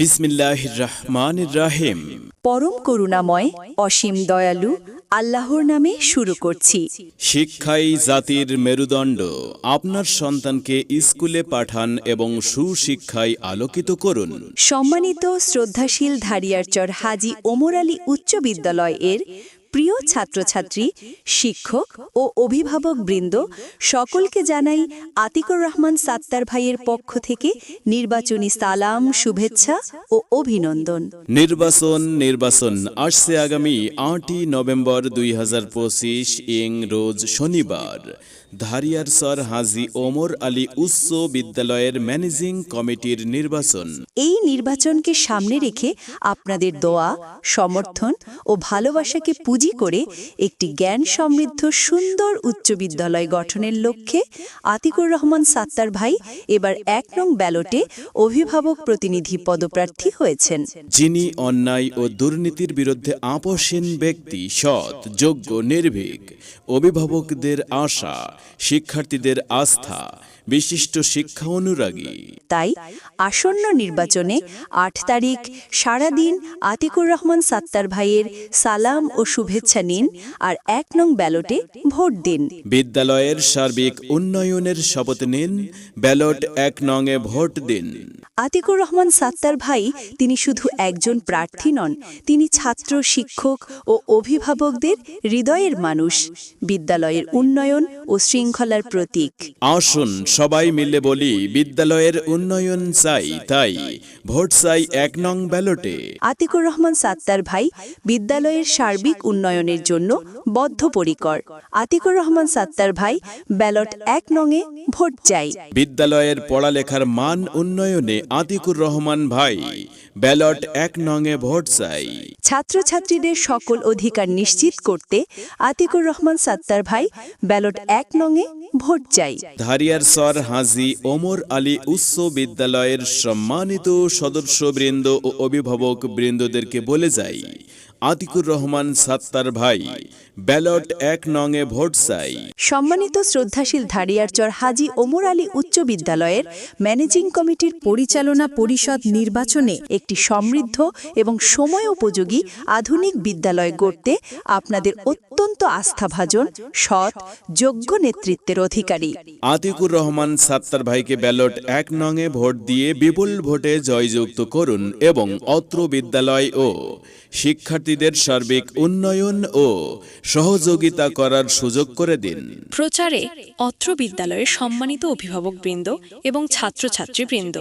বিসমিল্লাহ রহমান রাহিম। পরম করুণাময় অসীম দয়ালু আল্লাহর নামে শুরু করছি। শিক্ষাই জাতির মেরুদণ্ড। আপনার সন্তানকে স্কুলে পাঠান এবং সুশিক্ষায় আলোকিত করুন। সম্মানিত শ্রদ্ধাশীল ধারিয়ারচর হাজি ওমর আলী উচ্চ বিদ্যালয় এর প্রিয় ছাত্রছাত্রী, শিক্ষক ও অভিভাবক বৃন্দ, সকলকে জানাই আতিকুর রহমান সাত্তার ভাইয়ের পক্ষ থেকে নির্বাচনী সালাম, শুভেচ্ছা ও অভিনন্দন। নির্বাচন নির্বাচন আসছে আগামী আটই নভেম্বর দুই হাজার পঁচিশ ইং রোজ শনিবার। ধারিয়ার সর হাজি ওমর আলী উচ্চ বিদ্যালয়ের ম্যানেজিং কমিটির নির্বাচন। এই নির্বাচনকে সামনে রেখে আপনাদের দোয়া সমর্থন ও ভালোবাসাকে পুঁজি করে একটি জ্ঞান সমৃদ্ধ সুন্দর উচ্চ বিদ্যালয় গঠনের লক্ষ্যে আতিকুর রহমান সাত্তার ভাই এবার এক নং ব্যালটে অভিভাবক প্রতিনিধি পদপ্রার্থী হয়েছেন। যিনি অন্যায় ও দুর্নীতির বিরুদ্ধে আপসীন ব্যক্তি সৎ যোগ্য নির্ভীক অভিভাবকদের আশা শিক্ষার্থীদের আস্থা বিশিষ্ট শিক্ষা অনুরাগী। তাই আসন্ন নির্বাচনে আট তারিখ সারাদিন আতিকুর রহমান সাত্তার ভাইয়ের সালাম ও শুভেচ্ছা নিন আর এক নং ব্যালটে ভোট দিন। বিদ্যালয়ের সার্বিক উন্নয়নের শপথ নিন ব্যালট এক নঙে ভোট দিন। আতিকুর রহমান সাত্তার ভাই তিনি শুধু একজন প্রার্থী নন তিনি ছাত্র শিক্ষক ও অভিভাবকদের হৃদয়ের মানুষ। বিদ্যালয়ের উন্নয়ন ও শৃঙ্খলার প্রতীক। আসুন সবাই মিলে বলি বিদ্যালয়ের উন্নয়ন চাই তাই। ভোট চাই এক নং ব্যালটে। আতিকুর রহমান সাত্তার ভাই বিদ্যালয়ের সার্বিক উন্নয়নের জন্য বদ্ধপরিকর। আতিকুর রহমান সাত্তার ভাই ব্যালট এক নঙে ভোট চাই। বিদ্যালয়ের পড়ালেখার মান উন্নয়নে আতিকুর রহমান ভাই ব্যালট এক নঙে ভোট চাই। ছাত্রছাত্রীদের সকল অধিকার নিশ্চিত করতে আতিকুর রহমান সাত্তার ভাই ব্যালট এক নঙে ভোট চাই। ধারিয়ার সর হাজি ওমর আলী উচ্চ বিদ্যালয়ের সম্মানিত সদস্যবৃন্দ ও অভিভাবক বৃন্দদেরকে বলে যাই। আতিকুর রহমান সাত্তার ভাই ব্যালট এক নঙে ভোট চাই। সম্মানিত শ্রদ্ধাশীল ধারিয়ারচর হাজি ওমর আলী উচ্চ বিদ্যালয়ের ম্যানেজিং কমিটির পরিচালনা পরিষদ নির্বাচনে একটি সমৃদ্ধ এবং সময় উপযোগী আধুনিক বিদ্যালয় গড়তে আপনাদের অত্যন্ত আস্থাভাজন সৎ যোগ্য নেতৃত্বের অধিকারী। আতিকুর রহমান সাত্তার ভাইকে ব্যালট এক নঙে ভোট দিয়ে বিপুল ভোটে জয়যুক্ত করুন এবং অত্র বিদ্যালয় ও শিক্ষার্থীদের সার্বিক উন্নয়ন ও সহযোগিতা করার সুযোগ করে দিন। প্রচারে অত্র বিদ্যালয়ের সম্মানিত অভিভাবকবৃন্দ এবং ছাত্রছাত্রীবৃন্দ।